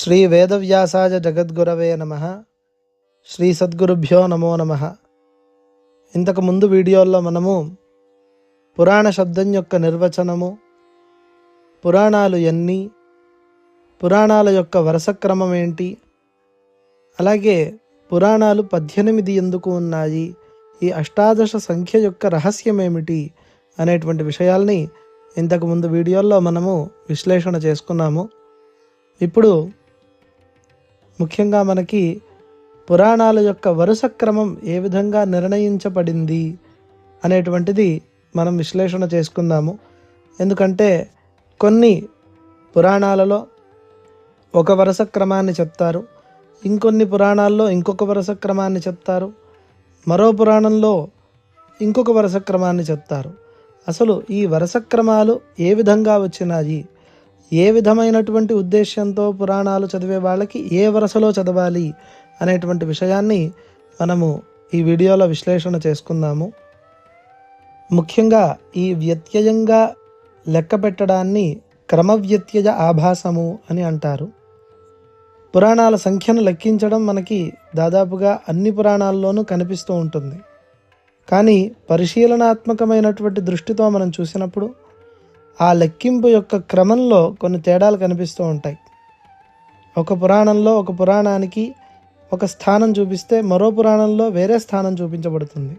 శ్రీ వేదవ్యాసాయ జగద్గురవే నమ. శ్రీ సద్గురుభ్యో నమో నమ. ఇంతకు ముందు వీడియోల్లో మనము పురాణ శబ్దం యొక్క నిర్వచనము పురాణాలు ఎన్ని పురాణాల యొక్క వరుస క్రమం ఏంటి అలాగే పురాణాలు పద్దెనిమిది ఎందుకు ఉన్నాయి ఈ అష్టాదశ సంఖ్య యొక్క రహస్యం ఏమిటి అనేటువంటి విషయాల్ని ఇంతకు ముందు వీడియోల్లో మనము విశ్లేషణ చేసుకున్నాము. ఇప్పుడు ముఖ్యంగా మనకి పురాణాల యొక్క వరుస క్రమం ఏ విధంగా నిర్ణయించబడింది అనేటువంటిది మనం విశ్లేషణ చేసుకుందాము. ఎందుకంటే కొన్ని పురాణాలలో ఒక వరుస క్రమాన్ని చెప్తారు ఇంకొన్ని పురాణాల్లో ఇంకొక వరుస క్రమాన్ని చెప్తారు మరో పురాణంలో ఇంకొక వరుస క్రమాన్ని చెప్తారు. అసలు ఈ వరుస క్రమాలు ఏ విధంగా వచ్చినాయి? ఏ విధమైనటువంటి ఉద్దేశ్యంతో పురాణాలు చదివే వాళ్ళకి ఏ వరుసలో చదవాలి అనేటువంటి విషయాన్ని మనము ఈ వీడియోలో విశ్లేషణ చేసుకుందాము. ముఖ్యంగా ఈ వ్యత్యయంగా లెక్క పెట్టడాన్ని క్రమవ్యత్యయ ఆభాసము అని అంటారు. పురాణాల సంఖ్యను లెక్కించడం మనకి దాదాపుగా అన్ని పురాణాల్లోనూ కనిపిస్తూ ఉంటుంది. కానీ పరిశీలనాత్మకమైనటువంటి దృష్టితో మనం చూసినప్పుడు ఆ లెక్కింపు యొక్క క్రమంలో కొన్ని తేడాలు కనిపిస్తూ ఉంటాయి. ఒక పురాణంలో ఒక పురాణానికి ఒక స్థానం చూపిస్తే మరో పురాణంలో వేరే స్థానం చూపించబడుతుంది.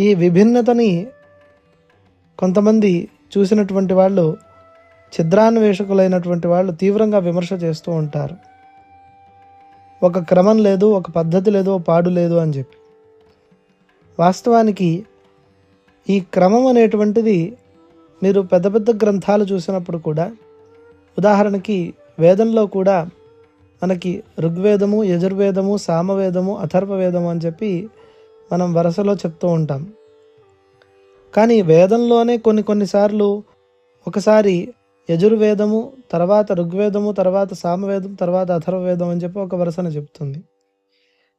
ఈ విభిన్నతని కొంతమంది చూసినటువంటి వాళ్ళు ఛిద్రాన్వేషకులైనటువంటి వాళ్ళు తీవ్రంగా విమర్శ చేస్తూ ఉంటారు. ఒక క్రమం లేదు ఒక పద్ధతి లేదు పాడు లేదు అని చెప్పి. వాస్తవానికి ఈ క్రమం అనేటువంటిది మీరు పెద్ద పెద్ద గ్రంథాలు చూసినప్పుడు కూడా ఉదాహరణకి వేదంలో కూడా మనకి ఋగ్వేదము యజుర్వేదము సామవేదము అథర్వవేదము అని చెప్పి మనం వరుసలో చెప్తూ ఉంటాం. కానీ వేదంలోనే కొన్ని కొన్నిసార్లు ఒకసారి యజుర్వేదము తర్వాత ఋగ్వేదము తర్వాత సామవేదం తర్వాత అథర్వవేదం అని చెప్పి ఒక వరుసను చెప్తుంది.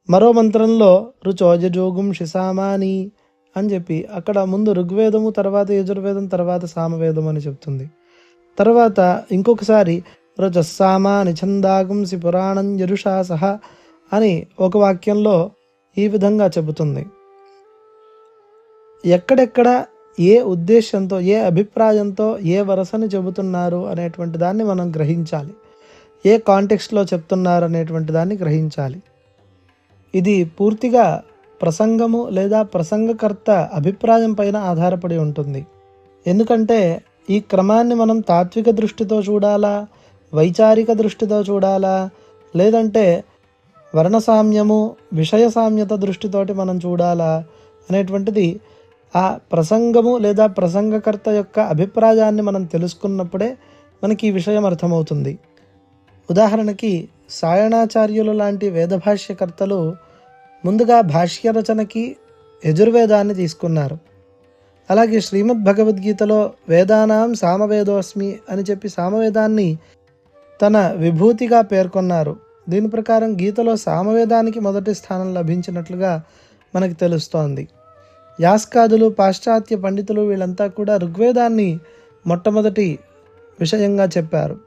మరో మంత్రంలో రుచోజజోగుం షిసామాని అని చెప్పి అక్కడ ముందు ఋగ్వేదము తర్వాత యజుర్వేదం తర్వాత సామవేదం అని చెప్తుంది. తర్వాత ఇంకొకసారి రజస్సామ నిఛందాగుంసి పురాణం యరుషా సహ అని ఒక వాక్యంలో ఈ విధంగా చెబుతుంది. ఎక్కడెక్కడ ఏ ఉద్దేశంతో ఏ అభిప్రాయంతో ఏ వరసని చెబుతున్నారు అనేటువంటి దాన్ని మనం గ్రహించాలి. ఏ కాంటెక్స్ట్లో చెప్తున్నారు అనేటువంటి దాన్ని గ్రహించాలి. ఇది పూర్తిగా ప్రసంగము లేదా ప్రసంగకర్త అభిప్రాయం పైన ఆధారపడి ఉంటుంది. ఎందుకంటే ఈ క్రమాన్ని మనం తాత్విక దృష్టితో చూడాలా వైచారిక దృష్టితో చూడాలా లేదంటే వర్ణసామ్యము విషయ సామ్యత దృష్టితోటి మనం చూడాలా అనేటువంటిది ఆ ప్రసంగము లేదా ప్రసంగకర్త యొక్క అభిప్రాయాన్ని మనం తెలుసుకున్నప్పుడే మనకి ఈ విషయం అర్థమవుతుంది. ఉదాహరణకి సాయణాచార్యులు లాంటి వేదభాష్యకర్తలు ముందుగా భాష్య రచనకి యజుర్వేదాన్ని తీసుకున్నారు. అలాగే శ్రీమద్ భగవద్గీతలో వేదానాం సామవేదోస్మి అని చెప్పి సామవేదాన్ని తన విభూతిగా పేర్కొన్నారు. దీని ప్రకారం గీతలో సామవేదానికి మొదటి స్థానం లభించినట్లుగా మనకు తెలుస్తోంది. యాస్కాదులు పాశ్చాత్య పండితులు వీళ్ళంతా కూడా ఋగ్వేదాన్ని మొట్టమొదటి విషయంగా చెప్పారు.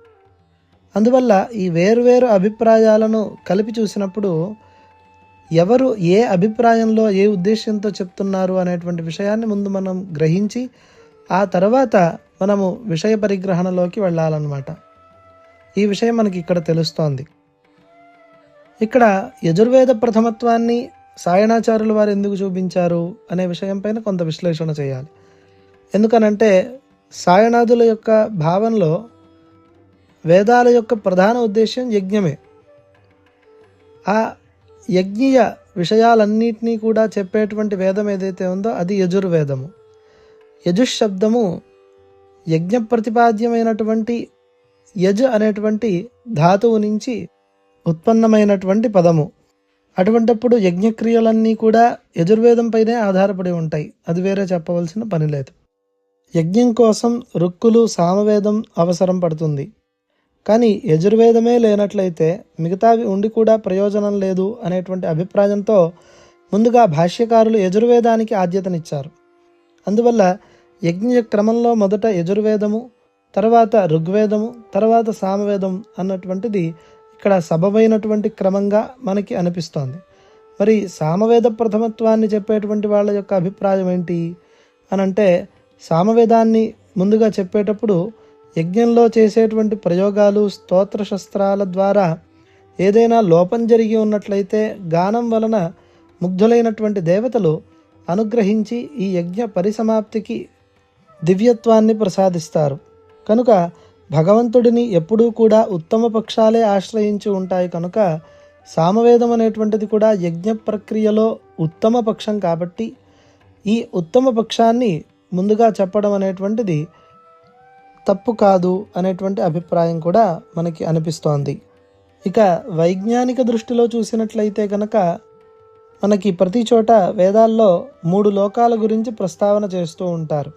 అందువల్ల ఈ వేరువేరు అభిప్రాయాలను కలిపి చూసినప్పుడు ఎవరు ఏ అభిప్రాయంలో ఏ ఉద్దేశంతో చెప్తున్నారు అనేటువంటి విషయాన్ని ముందు మనం గ్రహించి ఆ తర్వాత మనము విషయ పరిగ్రహణలోకి వెళ్ళాలన్నమాట. ఈ విషయం మనకి ఇక్కడ తెలుస్తోంది. ఇక్కడ యజుర్వేద ప్రథమత్వాన్ని సాయణాచార్యులు వారు ఎందుకు చూపించారు అనే విషయంపైన కొంత విశ్లేషణ చేయాలి. ఎందుకనంటే సాయనాథుల యొక్క భావనలో వేదాల యొక్క ప్రధాన ఉద్దేశం యజ్ఞమే. ఆ యజ్ఞీయ విషయాలన్నింటినీ కూడా చెప్పేటువంటి వేదం ఏదైతే ఉందో అది యజుర్వేదము. యజుష్ శబ్దము యజ్ఞ ప్రతిపాద్యమైనటువంటి యజ్ అనేటువంటి ధాతువు నుంచి ఉత్పన్నమైనటువంటి పదము. అటువంటప్పుడు యజ్ఞక్రియలన్నీ కూడా యజుర్వేదంపైనే ఆధారపడి ఉంటాయి. అది వేరే చెప్పవలసిన పని లేదు. యజ్ఞం కోసం రుక్కులు సామవేదం అవసరం పడుతుంది. కానీ యజుర్వేదమే లేనట్లయితే మిగతావి ఉండి కూడా ప్రయోజనం లేదు అనేటువంటి అభిప్రాయంతో ముందుగా భాష్యకారులు యజుర్వేదానికి ఆద్యతనిచ్చారు. అందువల్ల యజ్ఞ క్రమంలో మొదట యజుర్వేదము తర్వాత ఋగ్వేదము తర్వాత సామవేదం అన్నటువంటిది ఇక్కడ సబబైనటువంటి క్రమంగా మనకి అనిపిస్తోంది. మరి సామవేద ప్రథమత్వాన్ని చెప్పేటువంటి వాళ్ళ యొక్క అభిప్రాయం ఏంటి? అని అంటే సామవేదాన్ని ముందుగా చెప్పేటప్పుడు యజ్ఞంలో చేసేటువంటి ప్రయోగాలు స్తోత్ర శస్త్రాల ద్వారా ఏదైనా లోపం జరిగి ఉన్నట్లయితే గానం వలన ముగ్ధులైనటువంటి దేవతలు అనుగ్రహించి ఈ యజ్ఞ పరిసమాప్తికి దివ్యత్వాన్ని ప్రసాదిస్తారు. కనుక భగవంతుడిని ఎప్పుడూ కూడా ఉత్తమ పక్షాలే ఆశ్రయించి ఉంటాయి కనుక సామవేదం అనేటువంటిది కూడా యజ్ఞ ప్రక్రియలో ఉత్తమ పక్షం కాబట్టి ఈ ఉత్తమ పక్షాన్ని ముందుగా చెప్పడం అనేటువంటిది తప్పు కాదు అనేటువంటి అభిప్రాయం కూడా మనకి అనిపిస్తోంది. ఇక వైజ్ఞానిక దృష్టిలో చూసినట్లయితే కనుక మనకి ప్రతి చోట వేదాల్లో మూడు లోకాల గురించి ప్రస్తావన చేస్తూ ఉంటారు.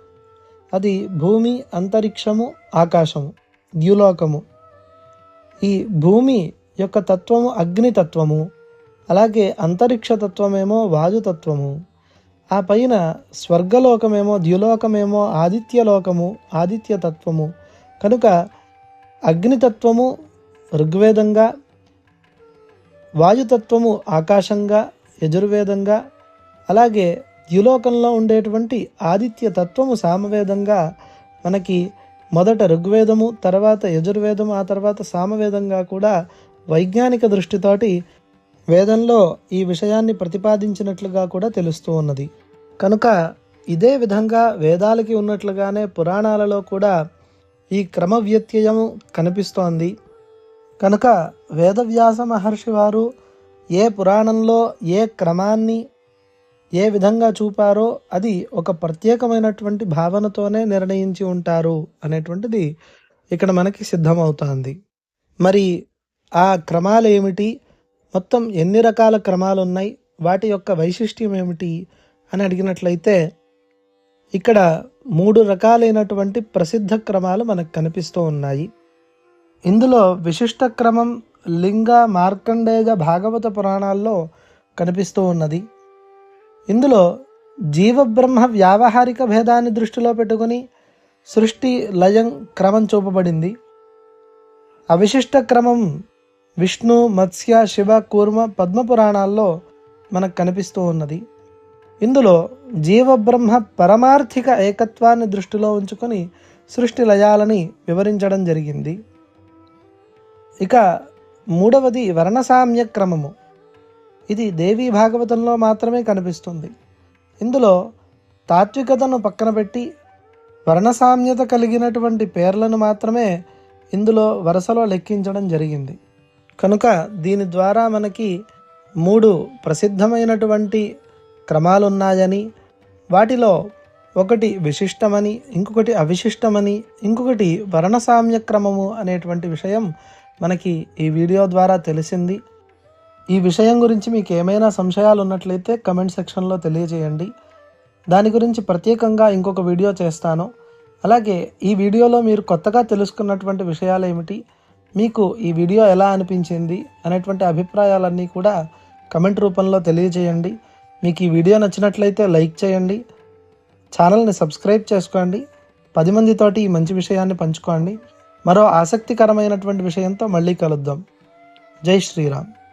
అది భూమి అంతరిక్షము ఆకాశము ద్యులోకము. ఈ భూమి యొక్క తత్వము అగ్నితత్వము అలాగే అంతరిక్ష తత్వమేమో వాయుతత్వము ఆ పైన స్వర్గలోకమేమో ద్యులోకమేమో ఆదిత్యలోకము ఆదిత్య తత్వము కనుక అగ్నితత్వము ఋగ్వేదంగా వాయుతత్వము ఆకాశంగా యజుర్వేదంగా అలాగే ద్యులోకంలో ఉండేటువంటి ఆదిత్య తత్వము సామవేదంగా మనకి మొదట ఋగ్వేదము తర్వాత యజుర్వేదము ఆ తర్వాత సామవేదంగా కూడా వైజ్ఞానిక దృష్టితోటి వేదంలో ఈ విషయాన్ని ప్రతిపాదించినట్లుగా కూడా తెలుస్తూ ఉన్నది. కనుక ఇదే విధంగా వేదాలకి ఉన్నట్లుగానే పురాణాలలో కూడా ఈ క్రమ వ్యత్యయం కనిపిస్తోంది. కనుక వేదవ్యాస మహర్షి వారు ఏ పురాణంలో ఏ క్రమాన్ని ఏ విధంగా చూపారో అది ఒక ప్రత్యేకమైనటువంటి భావనతోనే నిర్ణయించి ఉంటారు అనేటువంటిది ఇక్కడ మనకి సిద్ధమవుతోంది. మరి ఆ క్రమాలు ఏమిటి మొత్తం ఎన్ని రకాల క్రమాలు ఉన్నాయి వాటి యొక్క వైశిష్ట్యం ఏమిటి? అని అడిగినట్లయితే ఇక్కడ మూడు రకాలైనటువంటి ప్రసిద్ధ క్రమాలు మనకు కనిపిస్తూ ఉన్నాయి. ఇందులో విశిష్ట క్రమం లింగ మార్కండేయ భాగవత పురాణాల్లో కనిపిస్తూ ఉన్నది. ఇందులో జీవబ్రహ్మ వ్యావహారిక భేదాన్ని దృష్టిలో పెట్టుకొని సృష్టి లయం క్రమం చూపబడింది. అవిశిష్ట క్రమం విష్ణు మత్స్య శివ కూర్మ పద్మ పురాణాల్లో మనకు కనిపిస్తూ ఉన్నది. ఇందులో జీవబ్రహ్మ పరమార్థిక ఏకత్వాన్ని దృష్టిలో ఉంచుకొని సృష్టి లయాలని వివరించడం జరిగింది. ఇక మూడవది వర్ణసామ్య క్రమము. ఇది దేవీ భాగవతంలో మాత్రమే కనిపిస్తుంది. ఇందులో తాత్వికతను పక్కన పెట్టి వర్ణసామ్యత కలిగినటువంటి పేర్లను మాత్రమే ఇందులో వరుసలో లెక్కించడం జరిగింది. కనుక దీని ద్వారా మనకి మూడు ప్రసిద్ధమైనటువంటి క్రమాలు ఉన్నాయని వాటిలో ఒకటి విశిష్టమని ఇంకొకటి అవిశిష్టమని ఇంకొకటి వర్ణసామ్య క్రమము అనేటువంటి విషయం మనకి ఈ వీడియో ద్వారా తెలిసింది. ఈ విషయం గురించి మీకు ఏమైనా సంశయాలు ఉన్నట్లయితే కమెంట్ సెక్షన్లో తెలియజేయండి. దాని గురించి ప్రత్యేకంగా ఇంకొక వీడియో చేస్తాను. అలాగే ఈ వీడియోలో మీరు కొత్తగా తెలుసుకున్నటువంటి విషయాలు ఏమిటి మీకు ఈ వీడియో ఎలా అనిపించింది అనేటువంటి అభిప్రాయాలన్నీ కూడా కమెంట్ రూపంలో తెలియజేయండి. మీకు ఈ వీడియో నచ్చినట్లయితే లైక్ చేయండి. ఛానల్ని సబ్స్క్రైబ్ చేసుకోండి. పది మందితోటి ఈ మంచి విషయాన్ని పంచుకోండి. మరో ఆసక్తికరమైనటువంటి విషయంతో మళ్ళీ కలుద్దాం. జై శ్రీరామ్.